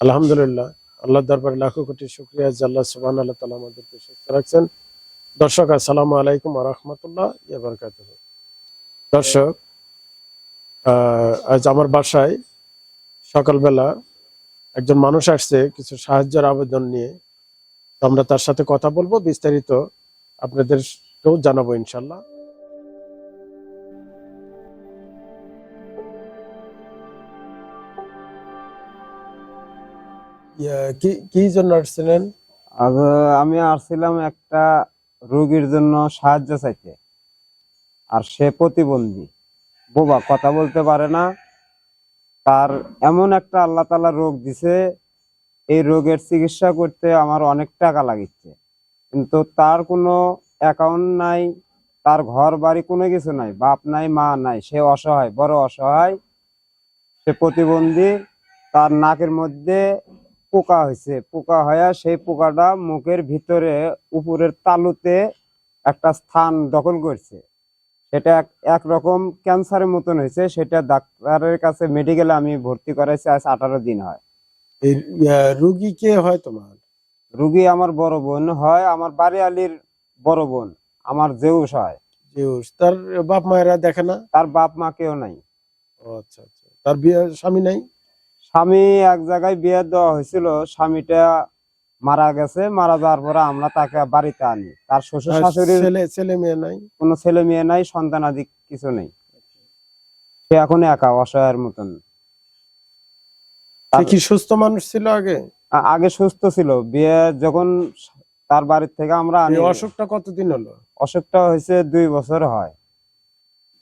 আলহামদুলিল্লাহ দর্শক আজ আমার বাসায় সকালবেলা একজন মানুষ আসছে কিছু সাহায্যের আবেদন নিয়ে। আমরা তার সাথে কথা বলব, বিস্তারিত আপনাদেরকেও জানাব ইনশাল্লাহ কি কি জন্য আসছিলেন? আমি আসছিলাম একটা রোগীর জন্য সাহায্য চাইতে। আর সে প্রতিবন্ধী। বোবা, কথা বলতে পারে না। তার এমন একটা আল্লাহ তালা রোগ দিছে, এই রোগের চিকিৎসা করতে আমার অনেক টাকা লাগিচ্ছে। কিন্তু তার কোনো অ্যাকাউন্ট নাই, তার ঘর বাড়ি কোনো কিছু নাই, বাপ নাই, মা নাই, সে অসহায়, বড় অসহায়, সে প্রতিবন্ধী, তার নাকের মধ্যে পোকা হয়েছে। পোকা হয়ে সেই পোকাটা মুখের ভিতরে উপরের তালুতে একটা স্থান দখল করছে। সেটা এক- একরকম ক্যান্সারের মতন হয়েছে। সেটা ডাক্তারের কাছে মেডিকেলে আমি ভর্তি করাইছি আজ আঠারো দিন হয়। এই রুগী কে হয় তোমার? রুগী আমার বড় বোন হয় আমার বাড়ি আলীর বড় বোন আমার জেউস হয়। জিউস তার বাপ মায়েরা দেখে না? তার বাপ মা কেউ নাই। আচ্ছা আচ্ছা। তার বিয়ে স্বামী নাই? স্বামী এক জায়গায় বিয়ে দেওয়া হয়েছিল স্বামীটা মারা গেছে মারা যাওয়ার পরে আমরা তাকে বাড়িতে আনি। তার শ্বশুর শাশুড়ি ছেলে মেয়ে নাই? কোনো ছেলে মেয়ে নাই সন্তানাদি কিছু নেই। সে এখন একা অসহায়ের মতন। কি সুস্থ মানুষ ছিল আগে? আগে সুস্থ ছিল। বিয়ে যখন তার বাড়ির থেকে আমরা আনি অসুখটা কতদিন হলো? অসুখটা হয়েছে দুই বছর হয়।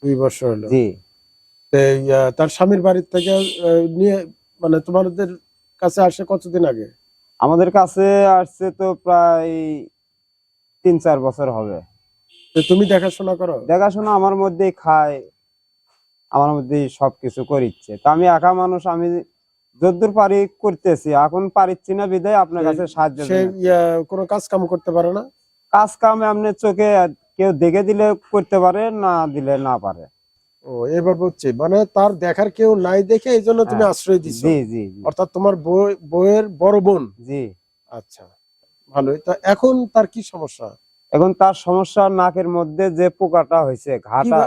দুই বছর হলো? জি। তার স্বামীর বাড়ির থেকে নিয়ে মানে তোমাদের কাছে আসে কতদিন আগে? আমাদের কাছে আসছে তো প্রায় তিন চার বছর হবে। তো তুমি দেখাশোনা করো? দেখাশোনা আমার মধ্যেই খায় আমার মধ্যেই সবকিছু করিচ্ছে তো আমি একা মানুষ আমি যদ্দূর পারি করতেছি এখন পারিচ্ছি না বিদায় আপনার কাছে সাহায্য কোনো কাজ কাম করতে পারে না? কাজ কাম এমনি চোখে কেউ দেখে দিলে করতে পারে না দিলে না পারে। ও এবার বুঝছি। মানে তার দেখার কেউ নাই দেখে এই জন্য তুমি হ্যাঁ। আশ্রয় দিছো। জি জি জি, অর্থাৎ তোমার বই- বইয়ের বড় বোন। জি। আচ্ছা ভালোই। তা এখন তার কি সমস্যা? এখন তার সমস্যা নাকের মধ্যে যে পোকাটা হয়েছে ঘাটা।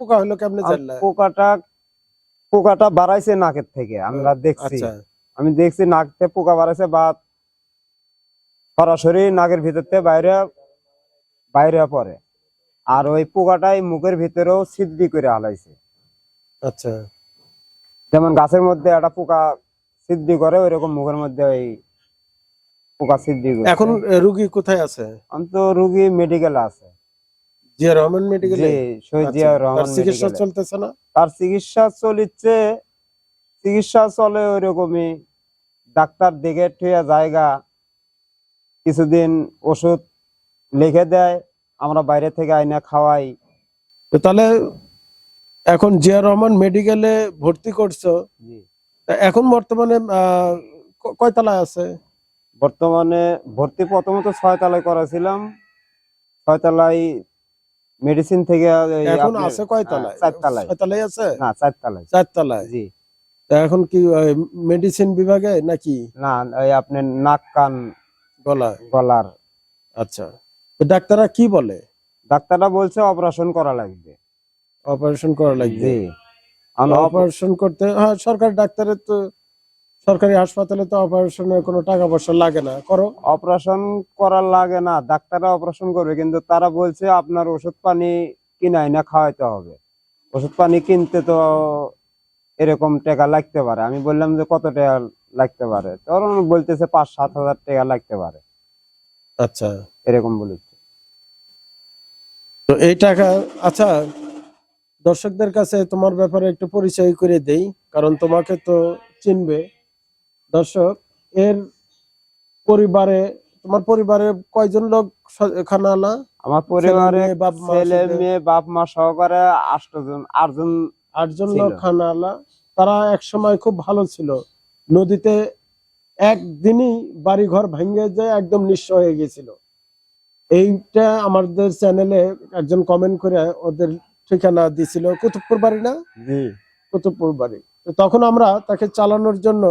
পোকা হলো কেমনে জানলা? পোকাটা পোকাটা বাড়াইছে নাকের থেকে আমরা দেখছি। আচ্ছা। আমি দেখছি নাক থেকে পোকা বাড়াইছে বা সরাসরি নাকের ভিতর থেকে বাইরে বাইরে পড়ে। আর ওই পোকাটাই মুখের ভিতরেও সিদ্ধি করে হালাইছে। আচ্ছা। যেমন গাছের মধ্যে একটা পোকা সিদ্ধি করে ওইরকম মুখের মধ্যে ওই পোকা সিদ্ধি করে এখন রুগী কোথায় আছে? অন্ত রুগী মেডিকেল আছে। জিয়া রহমান মেডিকেলে শহীদ জিয়া রহমান চিকিৎসা চলতেছে না? তার চিকিৎসা চলিচ্ছে চিকিৎসা চলে ওইরকমই। ডাক্তার দেখে ঠিয়া জায়গা কিছুদিন ওষুধ লিখে দেয় আমরা বাইরে থেকে আইনা খাওয়াই। তো তাহলে এখন জিয়া রহমান মেডিকেলে ভর্তি করছ। এখন বর্তমানে কয়তলায় আছে? বর্তমানে ভর্তি প্রথমত ছয় তলায় করেছিলাম ছয় তলায় মেডিসিন থেকে এখন আছে কয়তলায় হ্যাঁ, চার তলায়। ছয়তলায় আছে? না চার তলায়। চার তলায়? জি। তা এখন কি মেডিসিন বিভাগে নাকি? না ওই আপনার নাক কান গলা গলার। আচ্ছা। ডাক্তাররা কি বলে? ডাক্তাররা বলছে অপারেশন করা লাগবে। অপারেশন করা লাগবে। অপারেশন করতে হ্যাঁ সরকারি ডাক্তারের তো সরকারি হাসপাতালে তো অপারেশনের কোনো টাকা পয়সা লাগে না। করো। অপারেশন করা লাগে না। ডাক্তাররা অপারেশন করবে কিন্তু তারা বলছে আপনার ওষুধ পানি কিনাই না খাওয়াইতে হবে। ওষুধ পানি কিনতে তো এরকম টাকা লাগতে পারে। আমি বললাম যে কত টাকা লাগতে পারে? তখন বলতেছে পাঁচ সাত হাজার টাকা লাগতে পারে। আচ্ছা। এরকম বলেছে। তো এই টাকা আচ্ছা দর্শকদের কাছে তোমার ব্যাপারে একটু পরিচয় করে দেই কারণ তোমাকে তো চিনবে। দর্শক এর পরিবারে তোমার পরিবারে কয়জন লোক স- খানা আলা আমার পরিবারে বাপ মা ছেলে মেয়ে বাপ মা সহকারে আটজন আটজন আটজন। লোক খানা আলা। তারা এক সময় খুব ভালো ছিল। নদীতে একদিনই বাড়ি ঘর ভেঙে যায় একদম নিঃস্ব হয়ে গেছিল। এইটা আমাদের চ্যানেলে একজন কমেন্ট করে ওদের ঠিকানা দিছিল কুতুবপুর বাড়ি না? কুতুবপুর বাড়ি। তখন আমরা তাকে চালানোর জন্য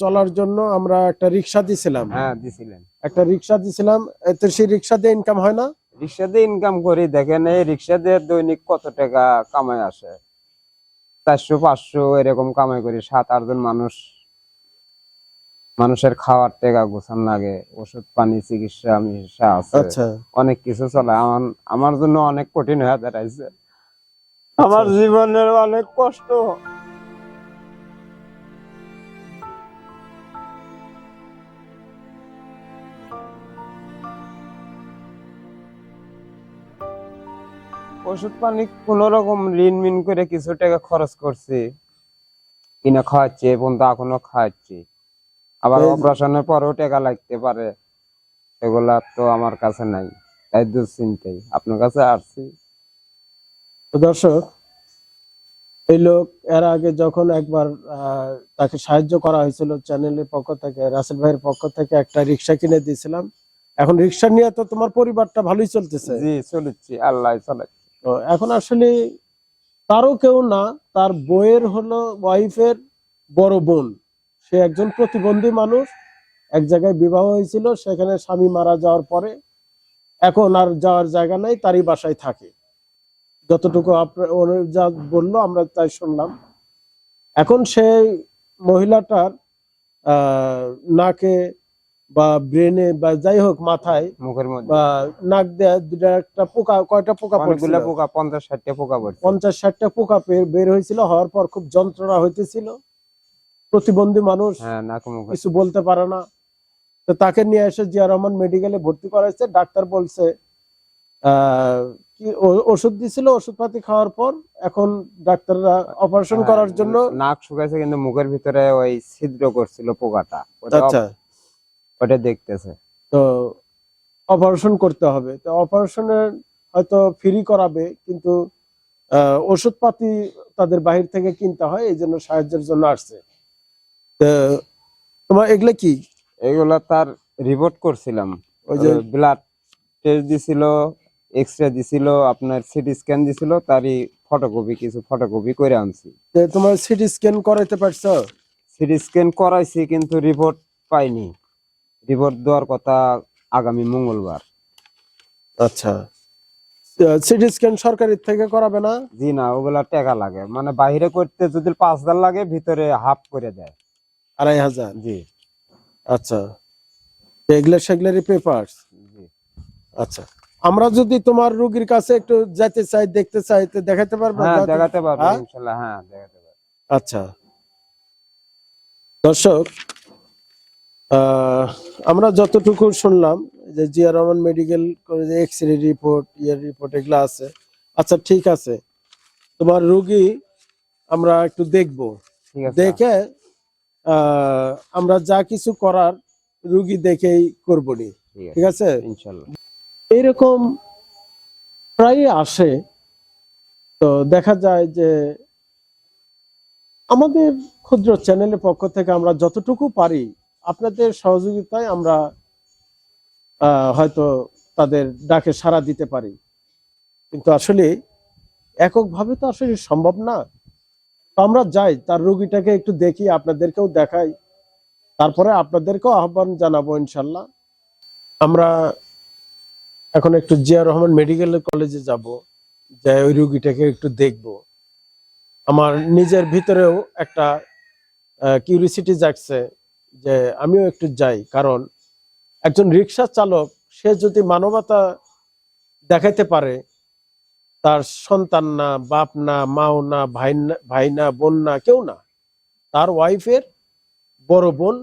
চলার জন্য আমরা একটা রিক্সা দিছিলাম। হ্যাঁ একটা রিক্সা দিছিলাম এতে সেই রিক্সা দিয়ে ইনকাম হয় না? রিক্সা দিয়ে ইনকাম করি দেখেন এই রিক্সা দিয়ে দৈনিক কত টাকা কামাই আসে? চারশো পাঁচশো এরকম কামাই করি সাত আটজন মানুষ মানুষের খাওয়ার টাকা গোছান লাগে ওষুধ পানি চিকিৎসা মিকিৎসা আছে। আচ্ছা। অনেক কিছু চলে। আমার আমার জন্য অনেক কঠিন হয়ে দাঁড়াইছে। আমার জীবনের অনেক কষ্ট। ওষুধ পানি কোন রকম ঋণ মিন করে কিছু টাকা খরচ করছি। কিনা খাওয়াচ্ছি এ পর্যন্ত এখনও খাওয়াচ্ছি। আবার অপারেশনের পরেও টাকা লাগতে পারে। এগুলা তো আমার কাছে নাই। তাই দুশ্চিন্তাই। আপনার কাছে আসছি। দর্শক এই লোক এর আগে যখন একবার তাকে সাহায্য করা হয়েছিল চ্যানেলের পক্ষ থেকে রাসেল ভাইয়ের পক্ষ থেকে একটা রিক্সা কিনে দিয়েছিলাম। এখন রিক্সা নিয়ে তো তোমার পরিবারটা ভালোই চলতেছে। জি চলেছি। আল্লাহ চালাচ্ছি তো এখন আসলে তারও কেউ না তার বইয়ের হলো ওয়াইফের বড় বোন। সে একজন প্রতিবন্ধী মানুষ। এক জায়গায় বিবাহ হয়েছিল সেখানে স্বামী মারা যাওয়ার পরে এখন আর যাওয়ার জায়গা নাই তারই বাসায় থাকে। যতটুকু আপনার যা বলল আমরা তাই শুনলাম। এখন সেই মহিলাটার আহ, নাকে বা ব্রেনে বা যাই হোক মাথায় মুখের মধ্যে। বা নাক দেয়া দুটা একটা পোকা কয়টা পোকা পড়ছিল? পোকা পঞ্চাশ ষাটটা পোকা পড়ছে পঞ্চাশ ষাটটা পোকা বের হয়েছিল হওয়ার পর খুব যন্ত্রণা হইতেছিল। প্রতিবন্ধী মানুষ হ্যাঁ কিছু বলতে পারে না। তো তাকে নিয়ে এসে জিয়া রহমান মেডিকেলে ভর্তি করাইছে। ডাক্তার বলছে কি ওষুধ দিছিল ওষুধপাতি খাওয়ার পর এখন ডাক্তাররা অপারেশন হ্যাঁ, করার জন্য নাক শুকাইছে কিন্তু মুখের ভিতরে ওই ছিদ্র করছিল পোকাটা। আচ্ছা। ওটা দেখতেছে। তো অপারেশন করতে হবে। তো অপারেশনের হয়তো ফ্রি করাবে কিন্তু আহ, ওষুধপাতি তাদের বাহির থেকে কিনতে হয় এই জন্য সাহায্যের জন্য আসছে। তো তোমার এগুলো কি? এগুলা তার রিপোর্ট করছিলাম। ওই যে ব্লাড টেস্ট দিছিল এক্স রে দিছিল আপনার সিটি স্ক্যান দিছিল তারই ফটোকপি কিছু ফটোকপি করে আনছি। তোমার সিটি স্ক্যান করাইতে পারছ? সিটি স্ক্যান করাইছি কিন্তু রিপোর্ট পাইনি। রিপোর্ট দেওয়ার কথা আগামী মঙ্গলবার। আচ্ছা। সিটি স্ক্যান সরকারের থেকে করাবে না? জি না ওগুলা টাকা লাগে। মানে বাইরে করতে যদি পাঁচ হাজার লাগে ভিতরে হাফ করে দেয়। আড়াই হাজার। জি। আচ্ছা। এগুলো সেগুলোরই পেপার আচ্ছা। আমরা যদি তোমার রোগীর কাছে একটু যেতে চাই দেখতে চাই তো দেখাতে পারবে হ্যাঁ দেখাতে পারব হ্যাঁ? ইনশাল্লাহ হ্যাঁ দেখাতে পারব। আচ্ছা। দর্শক আহ, আমরা যতটুকু শুনলাম যে জিয়া রহমান মেডিকেল কলেজে X ray report ear report এগুলো আছে। আচ্ছা ঠিক আছে। তোমার রোগী আমরা একটু দেখব। আছে দেখে আমরা যা কিছু করার রুগী দেখেই করব নি ঠিক আছে? এইরকম প্রায় আসে। তো দেখা যায় যে আমাদের ক্ষুদ্র চ্যানেলের পক্ষ থেকে আমরা যতটুকু পারি আপনাদের সহযোগিতায় আমরা আহ, হয়তো তাদের ডাকে সাড়া দিতে পারি। কিন্তু আসলে এককভাবে তো আসলে সম্ভব না। তো আমরা যাই, তার রুগীটাকে একটু দেখি, আপনাদেরকেও দেখাই। তারপরে আপনাদেরকেও আহ্বান জানাব ইনশাল্লাহ। আমরা এখন একটু জিয়া রহমান মেডিকেল কলেজে যাব যে ওই রুগীটাকে একটু দেখব। আমার নিজের ভিতরেও একটা কিউরিসিটি জাগছে যে আমিও একটু যাই, কারণ একজন রিক্সা চালক, সে যদি মানবতা দেখাইতে পারে তার সন্তান না, বাপ না, মাও না, ভাই না ভাই না, বোন না, কেউ না। তার ওয়াইফের বড় বোন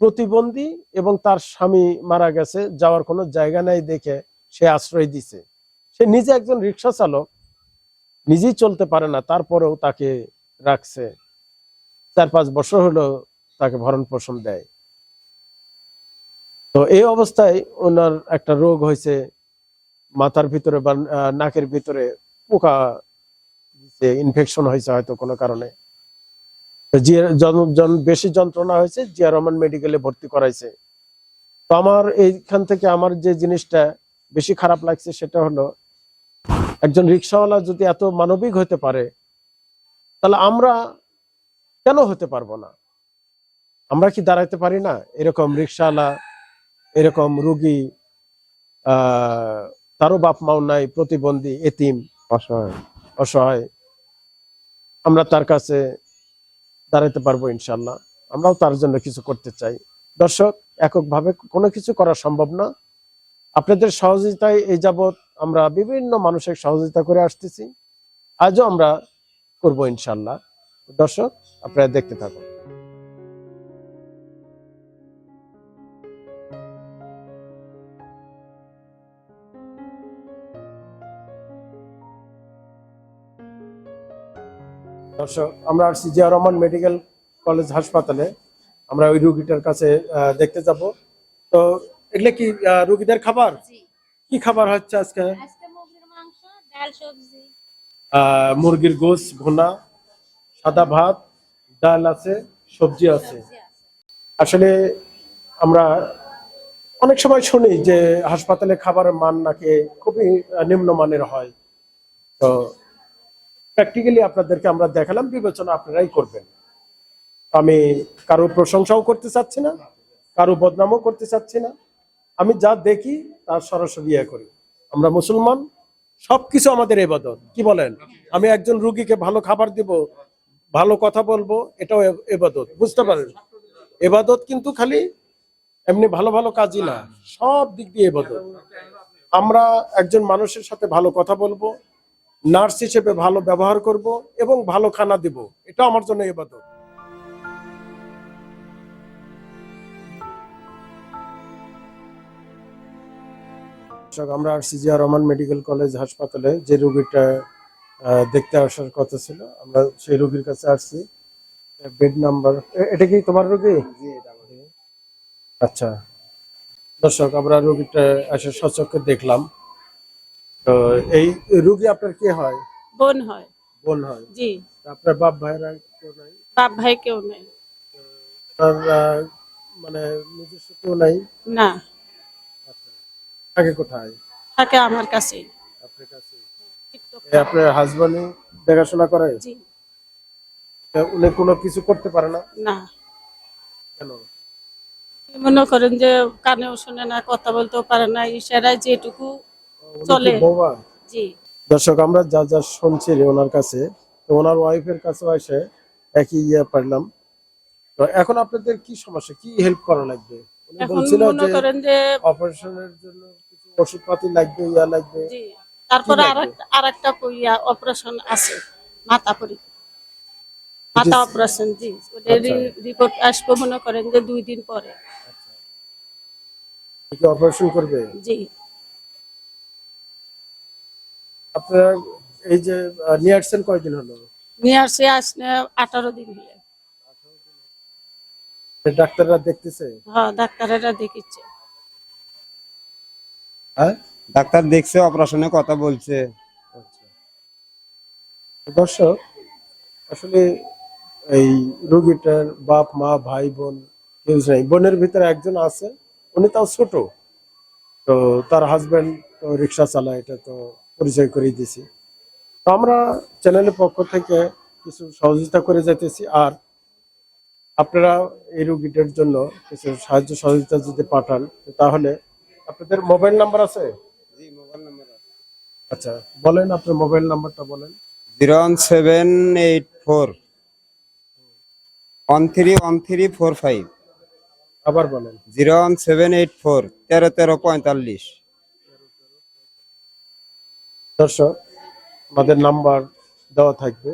প্রতিবন্ধী এবং তার স্বামী মারা গেছে, যাওয়ার কোনো জায়গা নাই দেখে সে আশ্রয় দিছে। সে নিজে একজন রিক্সা চালক, নিজেই চলতে পারে না, তারপরেও তাকে রাখছে। চার পাঁচ বছর হলো তাকে ভরণ পোষণ দেয়। তো এই অবস্থায় ওনার একটা রোগ হয়েছে মাথার ভিতরে বা নাকের ভিতরে পোকা দিছে ইনফেকশন হয়েছে হয়তো কোনো কারণে। বেশি যন্ত্রণা হয়েছে, জিয়া রহমান মেডিকেলে ভর্তি করাইছে। তো আমার এইখান থেকে আমার যে জিনিসটা বেশি খারাপ লাগছে সেটা হলো, একজন রিক্সাওয়ালা যদি এত মানবিক হতে পারে, তাহলে আমরা কেন হতে পারব না? আমরা কি দাঁড়াইতে পারি না? এরকম রিক্সাওয়ালা, এরকম রুগী, আহ তারও বাপ মাও নাই প্রতিবন্ধী এতিম। অসহায়। অসহায়। আমরা তার কাছে দাঁড়াতে পারব ইনশাল্লাহ আমরাও তার জন্য কিছু করতে চাই। দর্শক এককভাবে কোনো কিছু করা সম্ভব না। আপনাদের সহযোগিতায় এই যাবৎ আমরা বিভিন্ন মানুষের সহযোগিতা করে আসতেছি। আজও আমরা করব ইনশাল্লাহ দর্শক আপনারা দেখতে থাকুন। দর্শক আমরা আসছি জিয়া রহমান মেডিকেল কলেজ হাসপাতালে আমরা ওই রুগীটার কাছে দেখতে যাব। তো এগুলো কি রুগীদের খাবার? কি খাবার হচ্ছে আজকে? মুরগির গোস ভুনা সাদা ভাত ডাল আছে সবজি আছে। আসলে আমরা অনেক সময় শুনি যে হাসপাতালে খাবারের মান নাকি খুবই নিম্নমানের হয়। তো প্র্যাকটিক্যালি আপনাদেরকে আমরা দেখালাম, বিবেচনা আপনারাই করবেন। আমি কারও প্রশংসাও করতে চাচ্ছি না, কারও বদনামও করতে চাচ্ছি না। আমি যা দেখি, তার সরাসরি ইয়ে করি। আমরা মুসলমান, সবকিছু আমাদের এবাদত। কি বলেন? আমি একজন রুগীকে ভালো খাবার দিব, ভালো কথা বলব, এটাও এবাদত। বুঝতে পারেন? এবাদত কিন্তু খালি এমনি ভালো ভালো কাজই না। সব দিক দিয়ে এবাদত। আমরা একজন মানুষের সাথে ভালো কথা বলব নার্স হিসেবে ভালো ব্যবহার করব এবং ভালো খানা দিব। এটা আমার জন্য এবাদত আমরা আসছি জিয়া রহমান মেডিকেল কলেজ হাসপাতালে যে রোগীটা দেখতে আসার কথা ছিল আমরা সেই রোগীর কাছে আসছি। বেড নাম্বার এটা কি তোমার রোগী। আচ্ছা। দর্শক আমরা রোগীটা এসে সচক্ষে দেখলাম। তো এই রোগী আপনার কে হয়? বোন হয়। বোন হয়। জি। আপনার বাপ ভাইরা কেউ নাই? বাপ ভাই কেউ নেই। আপনার মানে নিজস্ব কেউ নাই? না। থাকে কোথায়? থাকে আমার কাছে। আপনার কাছে? আপনার হাজবান্ড দেখাশোনা করে? জি। উনি কোনো কিছু করতে পারে না? না। কেন? মনে করেন যে কানেও শুনে না কথা বলতেও পারে না ইশারায় যেটুকু চলে। জি। দর্শক আমরা যা যা শুনছি ওনার কাছে ওনার ওয়াইফের কাছে এসে একই ইয়ে পারলাম। তো এখন আপনাদের কি সমস্যা? কি হেল্প করা লাগবে? উনি বলছিল যে অপারেশনের জন্য কিছু ওষুধপাতি লাগবে ইয়া লাগবে। জি। তারপরে লাগবে? আর একটা আর অপারেশন আছে মাথা পরি মাথা অপারেশন জি। আচ্ছা। রিপোর্ট আসবে মনে করেন যে দুই দিন পরে। কি অপারেশন করবে? জি। আপনারা এই যে নিয়ে আসছেন কয়দিন হলো? নিয়ে আসছে আসলে আঠারো দিন হলে। ডাক্তাররা দেখতেছে? হ্যাঁ ডাক্তারেরা দেখিচ্ছে। হ্যাঁ ডাক্তার দেখছে অপারেশনে কথা বলছে। আচ্ছা। দর্শক আসলে এই রোগীটার বাপ মা ভাই বোন কেউ নেই। বোনের ভিতরে একজন আছে উনি তাও ছোট। তো তার হাজবেন্ড তো রিক্সা চালায় এটা তো পরিচয় করে দিছি তো আমরা চ্যানেলের পক্ষ থেকে কিছু সহযোগিতা করে যাইতেছি আর আপনারা এই রোগীটার জন্য কিছু সাহায্য সহযোগিতা যদি পাঠান তাহলে আপনাদের মোবাইল নাম্বার আছে? আচ্ছা বলেন আপনার মোবাইল নাম্বারটা বলেন। Zero one seven eight four. One three one three four five আবার বলেন। Zero one seven eight four তেরো তেরো পঁয়তাল্লিশ। দর্শক আমাদের নাম্বার দেওয়া থাকবে।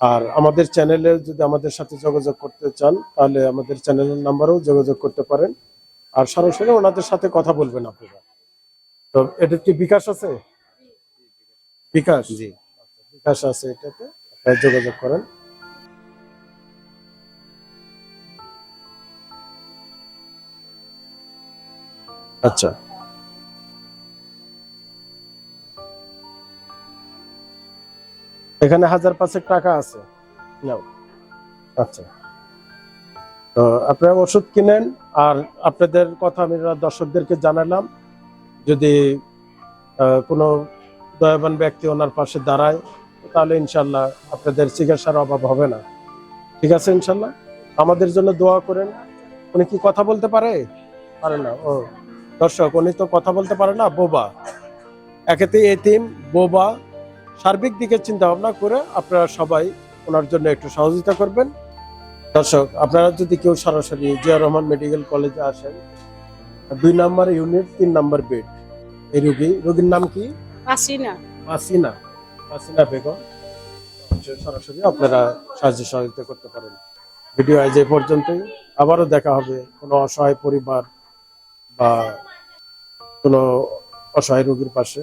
আর আমাদের চ্যানেলে যদি আমাদের সাথে যোগাযোগ করতে চান তাহলে আমাদের চ্যানেলের নাম্বারেও যোগাযোগ করতে পারেন। আর সরাসরি ওনাদের সাথে কথা বলবেন আপনারা। তো এটা কি বিকাশ আছে? বিকাশ? জি। বিকাশ আছে এটাতে আপনারা যোগাযোগ করেন। আচ্ছা। এখানে হাজার পাঁচেক টাকা আছে। নাও। আচ্ছা। তো আপনারা ওষুধ কিনেন, আর আপনাদের কথা আমি দর্শকদেরকে জানালাম। যদি কোনো দয়াবান ব্যক্তি ওনার পাশে দাঁড়ায়, তাহলে ইনশাল্লাহ আপনাদের চিকিৎসার অভাব হবে না। ঠিক আছে ইনশাল্লাহ? আমাদের জন্য দোয়া করেন। উনি কি কথা বলতে পারে? পারে না, ও। দর্শক, উনি তো কথা বলতে পারে না, বোবা। একেতে এতিম, বোবা। সার্বিক দিকে চিন্তা ভাবনা করে আপনারা সবাই ওনার জন্য একটু সহযোগিতা করবেন। দর্শক আপনারা যদি কেউ সরাসরি জিয়া রহমান মেডিকেল কলেজে আসেন দুই নাম্বার ইউনিট তিন নাম্বার বেড। এই রোগী রোগীর নাম কি? আসি না মাসিনা। মাসিনা বেগম। সরাসরি আপনারা সাহায্য সহযোগিতা করতে পারেন। ভিডিও আজ এই পর্যন্তই। আবারও দেখা হবে কোনো অসহায় পরিবার বা কোনো অসহায় রোগীর পাশে।